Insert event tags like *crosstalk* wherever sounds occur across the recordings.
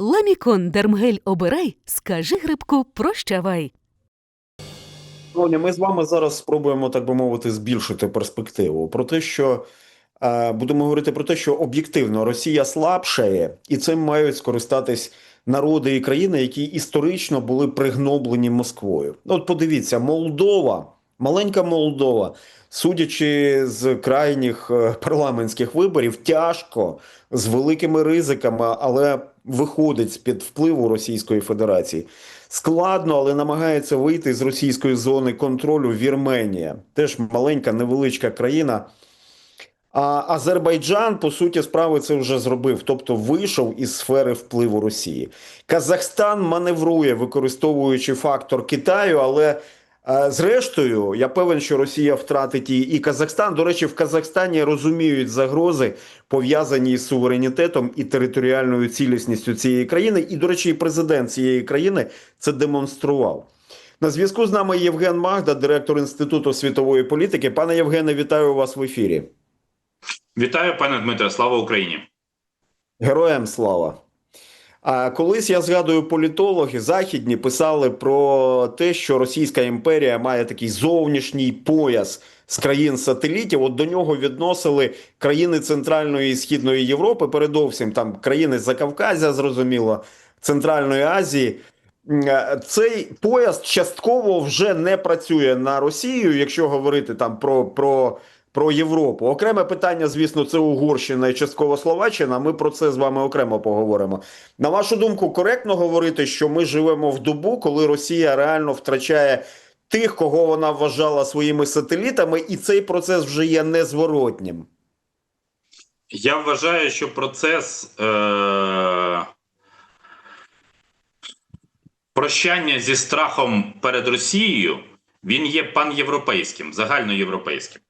Ламікон Дермгель обирай, скажи грибку прощавай. Ми з вами зараз спробуємо, так би мовити, збільшити перспективу про те, що е, будемо говорити про те, що об'єктивно Росія слабшає, і цим мають скористатись народи і країни, які історично були пригноблені Москвою. Ну, От подивіться, Молдова, маленька Молдова, судячи з крайніх е, парламентських виборів, тяжко з великими ризиками, але виходить з під впливу Російської Федерації. Складно, але намагається вийти з російської зони контролю Вірменія. Теж маленька, невеличка країна. А Азербайджан, по суті, справи це вже зробив, тобто вийшов із сфери впливу Росії. Казахстан маневрує, використовуючи фактор Китаю, але зрештою, я певен, що Росія втратить і, і Казахстан. До речі, в Казахстані розуміють загрози, пов'язані із суверенітетом і територіальною цілісністю цієї країни. І, до речі, і президент цієї країни це демонстрував. На зв'язку з нами Євген Магда, директор Інституту світової політики. Пане Євгене, вітаю вас в ефірі. Вітаю, пане Дмитре, слава Україні. Героям слава. А колись я згадую, політологи західні писали про те, що Російська імперія має такий зовнішній пояс з країн сателітів. От до нього відносили країни Центральної і Східної Європи, передовсім там країни Закавказя, зрозуміло, Центральної Азії. Е, Цей пояс частково вже не працює на Росію, якщо говорити там про, про, про Європу. Окреме питання, звісно, це Угорщина і частково Словаччина. Ми про це з вами окремо поговоримо. На вашу думку, коректно говорити, що ми живемо в добу, коли Росія реально втрачає тих, кого вона вважала своїми сателітами, і цей процес вже є незворотнім. Я вважаю, що процес е- прощання зі страхом перед Росією він є панєвропейським, загальноєвропейським.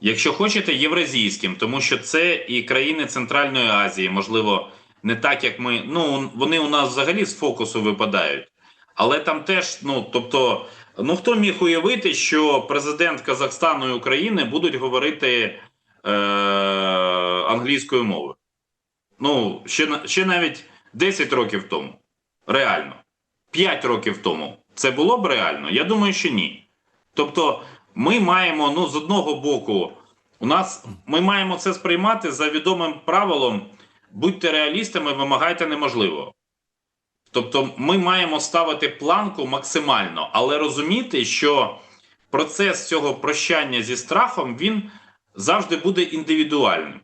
Якщо хочете, євразійським, тому що це і країни Центральної Азії, можливо, не так, як ми. Ну, вони у нас взагалі з фокусу випадають. Але там теж, ну тобто, ну хто міг уявити, що президент Казахстану і України будуть говорити е, англійською мовою? Ну, ще, ще навіть 10 років тому. Реально. 5 років тому. Це було б реально? Я думаю, що ні. Тобто, ми маємо, ну, з одного боку, у нас ми маємо це сприймати за відомим правилом: будьте реалістами, вимагайте неможливого. Тобто, ми маємо ставити планку максимально, але розуміти, що процес цього прощання зі страхом він завжди буде індивідуальним.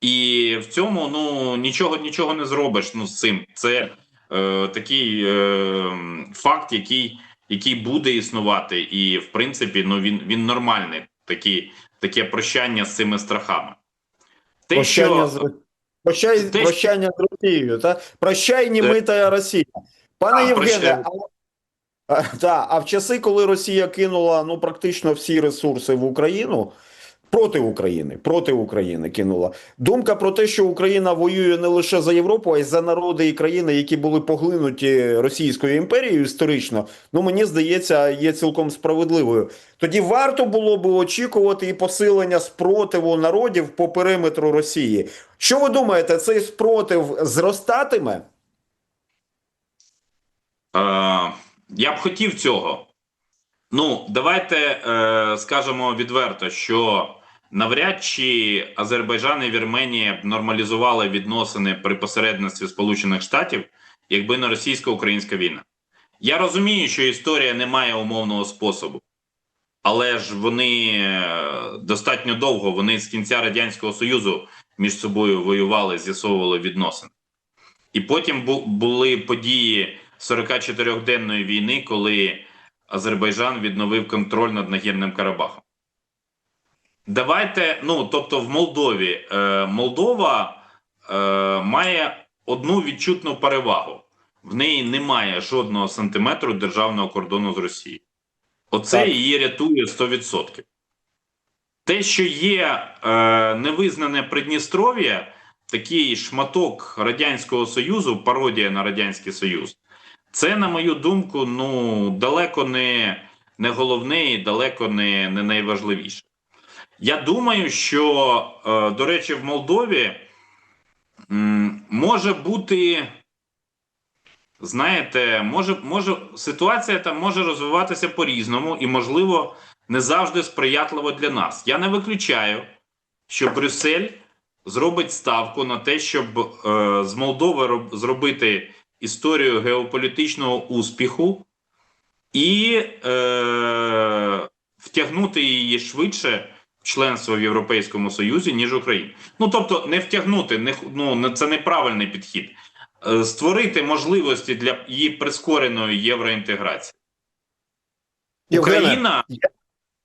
І в цьому ну нічого нічого не зробиш. Ну з цим це е, такий е, факт, який, який буде існувати, і в принципі, ну він він нормальний. Такі, таке прощання з цими страхами. Те, Прощання, що... з... Прощай, Те, що- прощання з Росією, та? Прощай, німита Росія. Пане А, Євгене, прощай. а, а, та, а в часи, коли Росія кинула ну, практично всі ресурси в Україну, проти України, проти України кинула. Думка про те, що Україна воює не лише за Європу, а й за народи і країни, які були поглинуті Російською імперією історично, ну мені здається, є цілком справедливою. Тоді варто було би очікувати і посилення спротиву народів по периметру Росії. Що ви думаєте, цей спротив зростатиме? Е, я б хотів цього. Ну, давайте е, скажемо відверто, що навряд чи Азербайджан і Вірменія б нормалізували відносини при посередництві Сполучених Штатів, якби не російсько-українська війна. Я розумію, що історія не має умовного способу, але ж вони е, достатньо довго, вони з кінця Радянського Союзу між собою воювали, з'ясовували відносини. І потім були події 44-денної війни, коли Азербайджан відновив контроль над Нагірним Карабахом. Давайте, ну тобто, в Молдові е, Молдова е, має одну відчутну перевагу: в неї немає жодного сантиметру державного кордону з Росією. Оце Так. її рятує 100%. Те, що є е, невизнане Придністров'я, такий шматок Радянського Союзу, пародія на Радянський Союз, це, на мою думку, ну далеко не, не головне і далеко не, не найважливіше. Я думаю, що, е, до речі, в Молдові може бути, знаєте, може, може, ситуація там може розвиватися по-різному і, можливо, не завжди сприятливо для нас. Я не виключаю, що Брюссель зробить ставку на те, щоб е, з Молдови роб- зробити історію геополітичного успіху і е, втягнути її швидше членство в Європейському Союзі, ніж Україна. Ну тобто, не втягнути, не ну це неправильний підхід. Е, Створити можливості для її прискореної євроінтеграції. Україна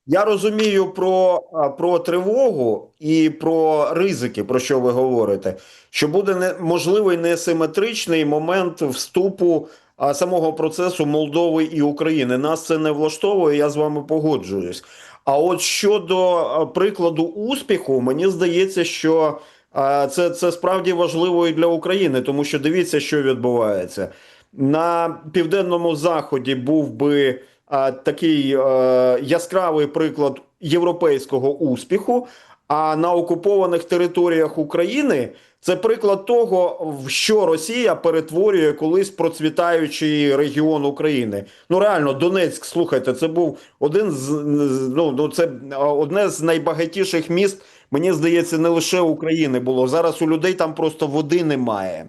Я розумію про, про тривогу і про ризики, про що ви говорите, що буде не, можливий несиметричний момент вступу а, самого процесу Молдови і України. Нас це не влаштовує, я з вами погоджуюсь. А от щодо прикладу успіху, мені здається, що це, це справді важливо і для України, тому що дивіться, що відбувається. На південному заході був би такий е, яскравий приклад європейського успіху. А на окупованих територіях України це приклад того, в що Росія перетворює колись процвітаючий регіон України. Ну реально, Донецьк, слухайте, це був один з ну, ну це одне з найбагатіших міст. Мені здається, не лише України було. Зараз у людей там просто води немає.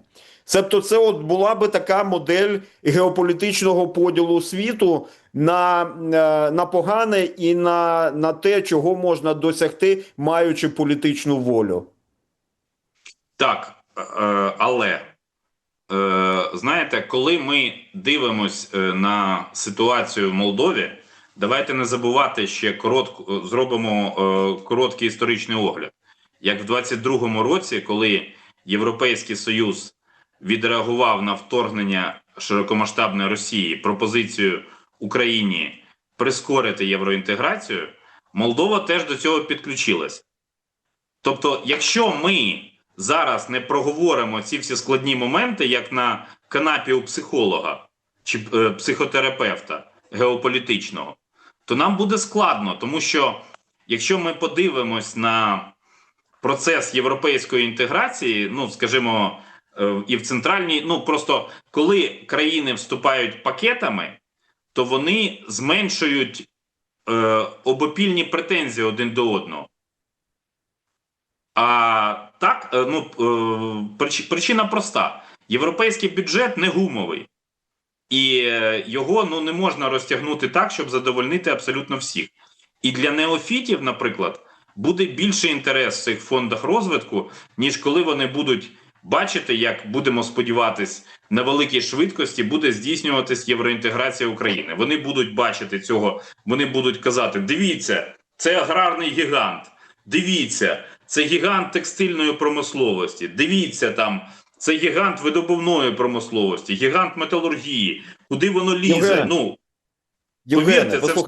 Себто, це от була би така модель геополітичного поділу світу на, е, на погане і на, на те, чого можна досягти, маючи політичну волю. Так, е, але е, знаєте, коли ми дивимось на ситуацію в Молдові, давайте не забувати ще коротко зробимо короткий історичний огляд. Як в 22-му році, коли Європейський Союз відреагував на вторгнення широкомасштабної Росії пропозицію Україні прискорити євроінтеграцію, Молдова теж до цього підключилась. Тобто, якщо ми зараз не проговоримо ці всі складні моменти, як на канапі у психолога чи е, психотерапевта геополітичного, то нам буде складно, тому що якщо ми подивимось на процес європейської інтеграції, ну скажімо, і в центральній, ну просто коли країни вступають пакетами, то вони зменшують е, обопільні претензії один до одного. А так, е, ну е, причина проста: європейський бюджет не гумовий, і е, його ну не можна розтягнути так, щоб задовольнити абсолютно всіх. І для неофітів, наприклад, буде більший інтерес в цих фондах розвитку, ніж коли вони будуть бачити, як будемо сподіватись, на великій швидкості буде здійснюватись євроінтеграція України. Вони будуть бачити цього, вони будуть казати: дивіться, це аграрний гігант. Дивіться, це гігант текстильної промисловості. Дивіться там, це гігант видобувної промисловості, гігант металургії. Куди воно лізе? Євген, Ну Євгене, Повірте, це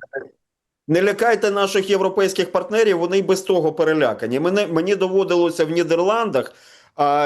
не лякайте наших європейських партнерів, вони й без того перелякані. Мене, мені доводилося в Нідерландах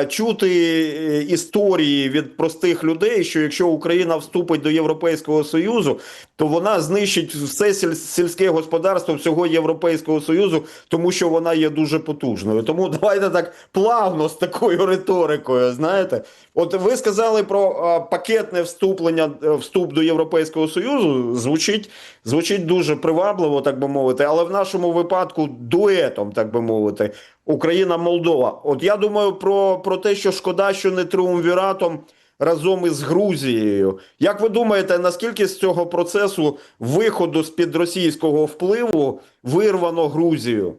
чути е, історії від простих людей, що якщо Україна вступить до Європейського Союзу, то вона знищить все сільське господарство всього Європейського Союзу, тому що вона є дуже потужною. Тому давайте так плавно з такою риторикою. Знаєте, от ви сказали про пакетне вступлення, е, вступ до Європейського Союзу. Звучить, звучить дуже привабливо, так би мовити, але в нашому випадку дуетом, так би мовити, Україна-Молдова. От я думаю про, про те, що шкода, що не триумвіратом разом із Грузією. Як ви думаєте, наскільки з цього процесу виходу з під російського впливу вирвано Грузію?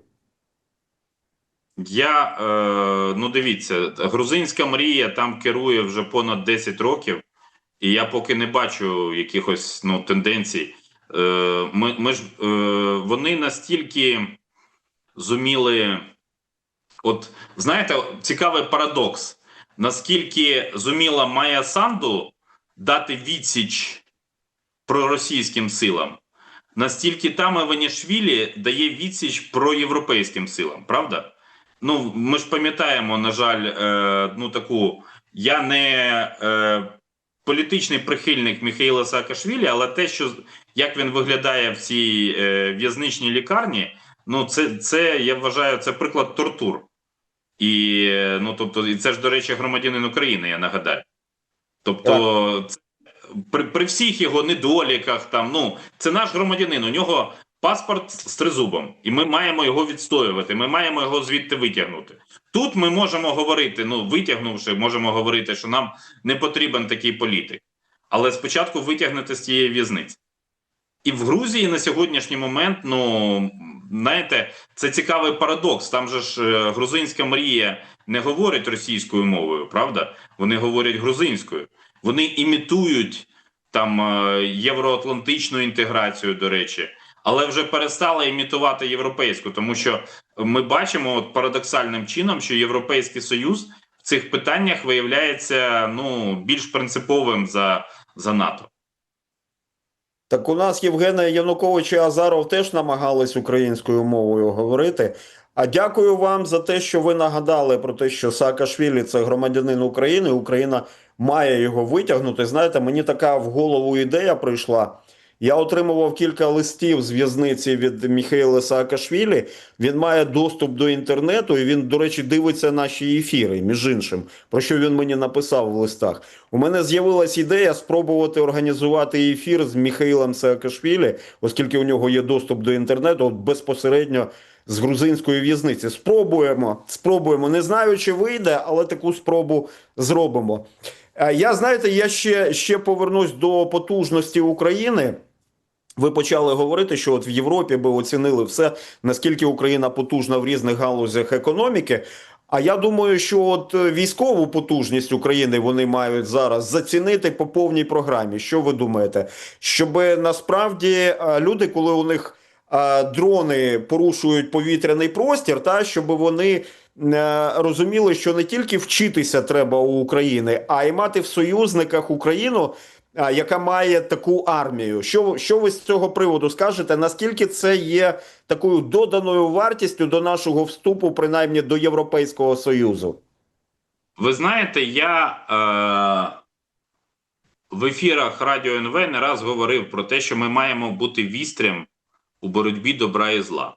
Я е, ну дивіться, грузинська мрія там керує вже понад 10 років, і я поки не бачу якихось ну, тенденцій. Е, ми, ми ж, е, вони настільки зуміли. От знаєте, цікавий парадокс. Наскільки зуміла Майя Санду дати відсіч проросійським силам, настільки там Іванішвілі дає відсіч проєвропейським силам, правда? Ну, ми ж пам'ятаємо, на жаль, е, ну таку. Я не е, політичний прихильник Михайла Саакашвілі, але те, що як він виглядає в цій е, в'язничній лікарні, ну це, це я вважаю, це приклад тортур. І ну тобто, і це ж, до речі, громадянин України, я нагадаю. Тобто, це, при, при всіх його недоліках, там ну це наш громадянин. У нього паспорт з тризубом, і ми маємо його відстоювати. Ми маємо його звідти витягнути. Тут ми можемо говорити. Ну, витягнувши, можемо говорити, що нам не потрібен такий політик. Але спочатку витягнути з цієї в'язниці. І в Грузії на сьогоднішній момент, ну знаєте, це цікавий парадокс. Там же ж е, грузинська мрія не говорить російською мовою, правда? Вони говорять грузинською. Вони імітують там е, євроатлантичну інтеграцію, до речі, але вже перестали імітувати європейську, тому що ми бачимо от парадоксальним чином, що Європейський Союз в цих питаннях виявляється ну більш принциповим за, за НАТО. Так у нас Євгена Януковича Азаров теж намагались українською мовою говорити. А дякую вам за те, що ви нагадали про те, що Саакашвілі – це громадянин України. Україна має його витягнути. Знаєте, мені така в голову ідея прийшла. Я отримував кілька листів з в'язниці від Міхайла Саакашвілі. Він має доступ до інтернету, і він, до речі, дивиться наші ефіри, між іншим, про що він мені написав в листах. У мене з'явилась ідея спробувати організувати ефір з Міхаїлом Саакашвілі, оскільки у нього є доступ до інтернету безпосередньо з грузинської в'язниці. Спробуємо, спробуємо. Не знаю, чи вийде, але таку спробу зробимо. Е, Я знаєте, я ще, ще повернусь до потужності України. Ви почали говорити, що от в Європі би оцінили все, наскільки Україна потужна в різних галузях економіки. А я думаю, що от військову потужність України вони мають зараз зацінити по повній програмі. Що ви думаєте? Щоб насправді люди, коли у них дрони порушують повітряний простір, та щоб вони е, розуміли, що не тільки вчитися треба у України, а й мати в союзниках Україну, яка має таку армію. Що, що ви з цього приводу скажете? Наскільки це є такою доданою вартістю до нашого вступу, принаймні до Європейського Союзу? Ви знаєте, я е, в ефірах Радіо НВ не раз говорив про те, що ми маємо бути вістрям у боротьбі добра і зла.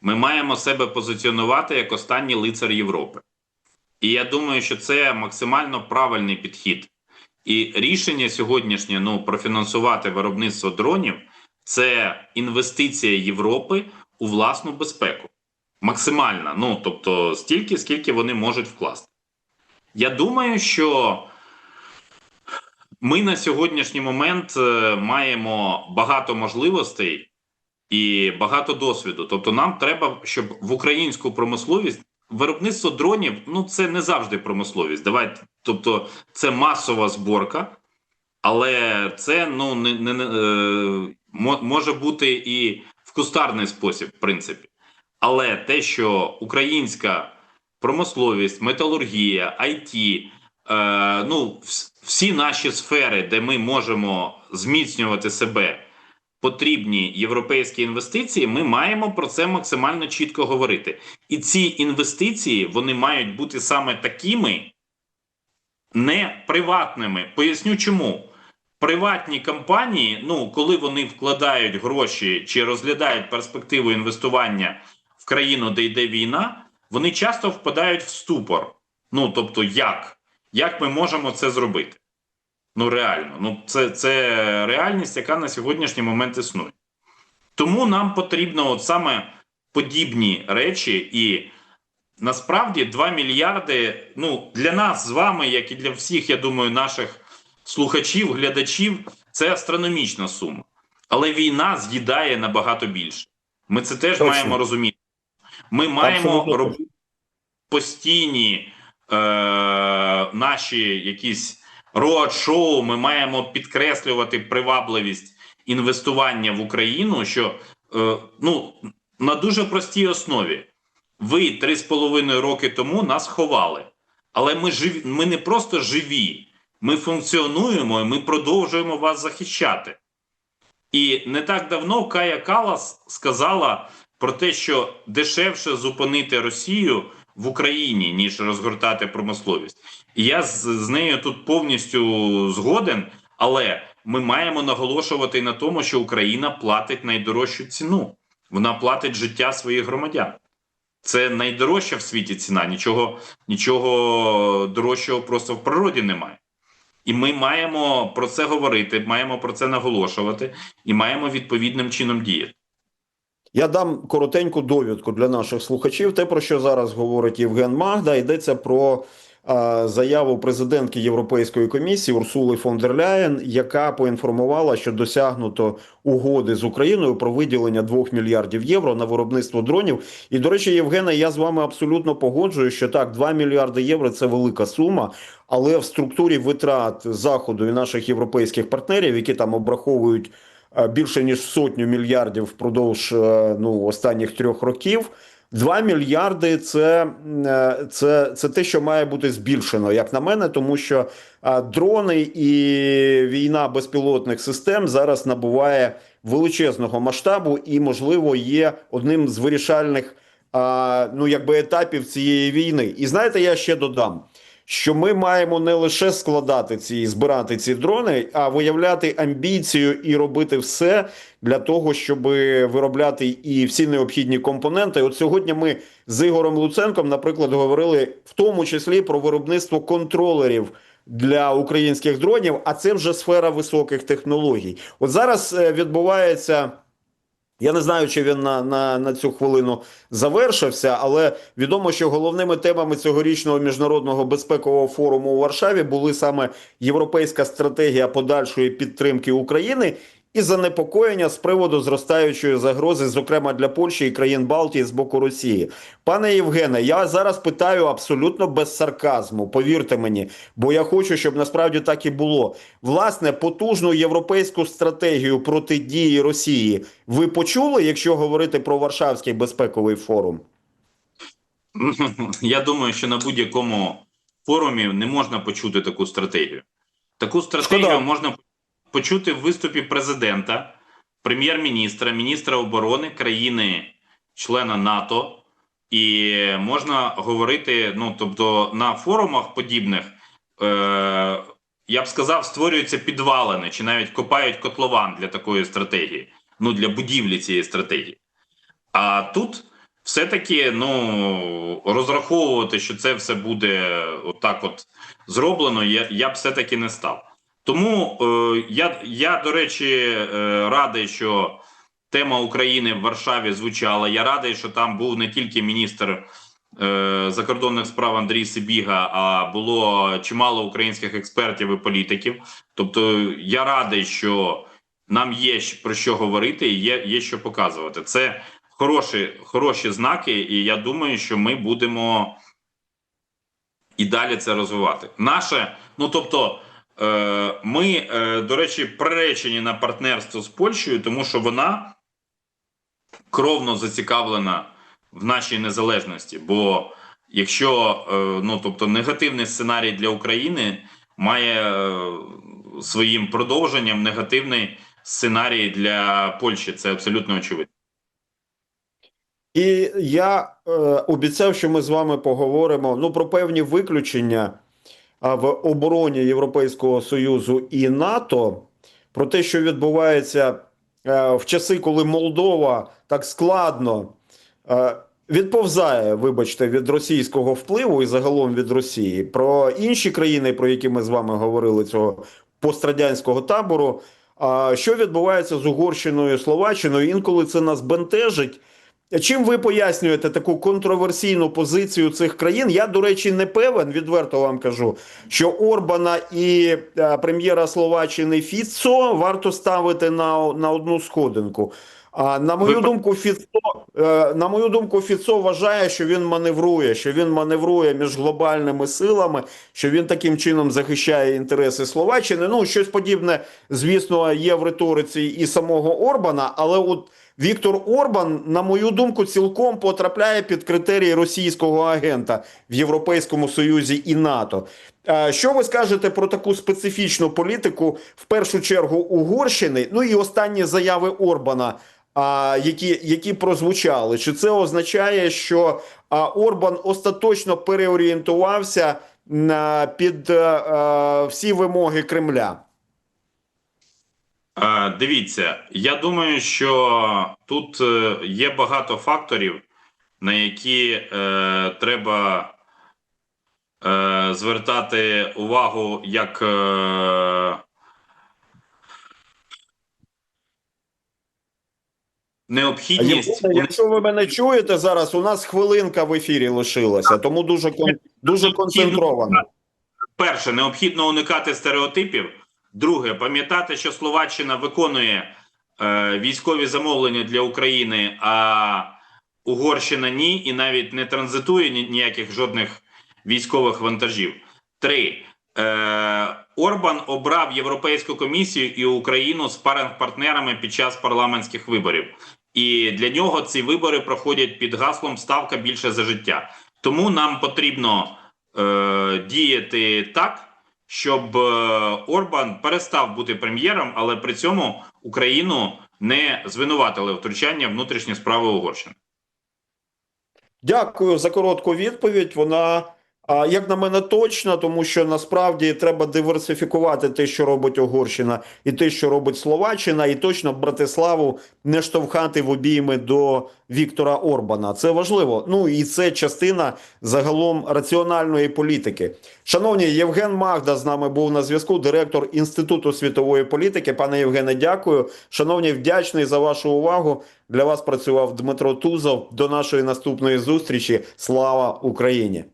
Ми маємо себе позиціонувати як останній лицар Європи. І я думаю, що це максимально правильний підхід. І рішення сьогоднішнє ну, профінансувати виробництво дронів це інвестиція Європи у власну безпеку. Максимальна. Ну тобто, стільки, скільки вони можуть вкласти. Я думаю, що ми на сьогоднішній момент е, маємо багато можливостей і багато досвіду. Тобто, нам треба, щоб в українську промисловість виробництво дронів ну це не завжди промисловість. Давайте, тобто, це масова зборка, але це ну не, не, не е, може бути і в кустарний спосіб, в принципі. Але те, що українська промисловість, металургія, IT, е, ну всі наші сфери, де ми можемо зміцнювати себе, потрібні європейські інвестиції, ми маємо про це максимально чітко говорити. І ці інвестиції вони мають бути саме такими, не приватними. Поясню чому. Приватні компанії, ну коли вони вкладають гроші чи розглядають перспективу інвестування в країну, де йде війна, вони часто впадають в ступор. Ну тобто, як? Як ми можемо це зробити? Ну реально, ну це, це реальність, яка на сьогоднішній момент існує. Тому нам потрібно от саме подібні речі, і насправді 2 мільярди. Ну для нас з вами, як і для всіх, я думаю, наших слухачів, глядачів, це астрономічна сума. Але війна з'їдає набагато більше. Ми це теж Точно. маємо розуміти. Ми маємо Абсолютно робити постійні е, наші якісь роад-шоу, ми маємо підкреслювати привабливість інвестування в Україну, що е, ну на дуже простій основі. Ви три з половиною роки тому нас ховали, але ми живі, ми не просто живі, ми функціонуємо і ми продовжуємо вас захищати. І не так давно Кая Калас сказала про те, що дешевше зупинити Росію в Україні, ніж розгортати промисловість. І я з, з нею тут повністю згоден, але ми маємо наголошувати на тому, що Україна платить найдорожчу ціну. Вона платить життя своїх громадян. Це найдорожча в світі ціна. Нічого, нічого дорожчого просто в природі немає. І ми маємо про це говорити, маємо про це наголошувати і маємо відповідним чином діяти. Я дам коротеньку довідку для наших слухачів. Те, про що зараз говорить Євген Магда, йдеться про е, заяву президентки Європейської комісії Урсули фон дер Ляєн, яка поінформувала, що досягнуто угоди з Україною про виділення 2 мільярдів євро на виробництво дронів. І до речі, Євгена, я з вами абсолютно погоджую, що так, 2 мільярди євро це велика сума. Але в структурі витрат заходу і наших європейських партнерів, які там обраховують більше ніж сотню мільярдів впродовж е, ну, останніх трьох років. 2 мільярди це, е, це, це те, що має бути збільшено, як на мене, тому що е, дрони і війна безпілотних систем зараз набуває величезного масштабу і, можливо, є одним з вирішальних ну, якби етапів цієї війни. І знаєте, я ще додам. Що ми маємо не лише складати ці збирати ці дрони, а виявляти амбіцію і робити все для того, щоб виробляти і всі необхідні компоненти. От сьогодні ми з Ігорем Луценком, наприклад, говорили в тому числі про виробництво контролерів для українських дронів. А це вже сфера високих технологій. От зараз е, відбувається. Я не знаю, чи він на, на, на цю хвилину завершився, але відомо, що головними темами цьогорічного міжнародного безпекового форуму у Варшаві були саме європейська стратегія подальшої підтримки України і занепокоєння з приводу зростаючої загрози, зокрема для Польщі і країн Балтії з боку Росії. Пане Євгене, я зараз питаю абсолютно без сарказму. Повірте мені, бо я хочу, щоб насправді так і було. Власне, потужну європейську стратегію протидії Росії ви почули, якщо говорити про Варшавський безпековий форум? *laughs* Я думаю, що на будь-якому форумі не можна почути таку стратегію. Таку стратегію Шкода. можна почути в виступі президента, прем'єр-міністра, міністра оборони країни, члена НАТО. І можна говорити, ну тобто на форумах подібних, е, я б сказав, створюються підвалини чи навіть копають котлован для такої стратегії, ну для будівлі цієї стратегії. А тут все-таки ну, розраховувати, що це все буде отак от зроблено, я, я б все-таки не став. Тому е, я, я, до речі, е, радий, що тема України в Варшаві звучала. Я радий, що там був не тільки міністр е, закордонних справ Андрій Сибіга, а було чимало українських експертів і політиків. Тобто, я радий, що нам є про що говорити і є, є що показувати. Це хороші, хороші знаки, і я думаю, що ми будемо і далі це розвивати. Наше, ну тобто, ми, е, до речі, приречені на партнерство з Польщею, тому що вона кровно зацікавлена в нашій незалежності. Бо якщо е, ну тобто негативний сценарій для України має е, своїм продовженням негативний сценарій для Польщі, це абсолютно очевидно. І я е, обіцяв, що ми з вами поговоримо ну, про певні виключення в обороні Європейського Союзу і НАТО, про те, що відбувається е, в часи, коли Молдова так складно е, відповзає, вибачте, від російського впливу і загалом від Росії. Про інші країни, про які ми з вами говорили, цього пострадянського табору. А що відбувається з Угорщиною Словаччиною? Інколи це нас бентежить. Чим ви пояснюєте таку контроверсійну позицію цих країн? Я, до речі, не певен, відверто вам кажу, що Орбана і е, прем'єра Словаччини Фіцо варто ставити на, на одну сходинку. А на мою Ви- думку, Фіцо, е, на мою думку, Фіцо вважає, що він маневрує, що він маневрує між глобальними силами, що він таким чином захищає інтереси Словаччини. Ну, щось подібне, звісно, є в риториці і самого Орбана, але от Віктор Орбан, на мою думку, цілком потрапляє під критерії російського агента в Європейському Союзі і НАТО. Е, Що ви скажете про таку специфічну політику, в першу чергу Угорщини, ну і останні заяви Орбана, які, які прозвучали? Чи це означає, що Орбан остаточно переорієнтувався під е, е, всі вимоги Кремля? Е, Дивіться, я думаю, що тут е, є багато факторів, на які е, треба е, звертати увагу як. Е, необхідність. Якщо ви мене чуєте зараз, у нас хвилинка в ефірі лишилася, тому дуже дуже концентровано. Перше, необхідно уникати стереотипів. Друге, пам'ятати, що Словаччина виконує е, військові замовлення для України, а Угорщина ні, і навіть не транзитує ніяких жодних військових вантажів. Три. Е, Орбан обрав Європейську комісію і Україну спаринг-партнерами під час парламентських виборів. І для нього ці вибори проходять під гаслом Ставка більше за життя. Тому нам потрібно е, діяти так, щоб е, Орбан перестав бути прем'єром, але при цьому Україну не звинуватили втручання внутрішні справи Угорщини. Дякую за коротку відповідь. Вона, а, як на мене, точна, тому що насправді треба диверсифікувати те, що робить Угорщина, і те, що робить Словаччина, і точно Братиславу не штовхати в обійми до Віктора Орбана. Це важливо. Ну і це частина загалом раціональної політики. Шановні, Євген Магда з нами був на зв'язку, директор Інституту світової політики. Пане Євгене, дякую. Шановні, вдячний за вашу увагу. Для вас працював Дмитро Тузов. До нашої наступної зустрічі. Слава Україні!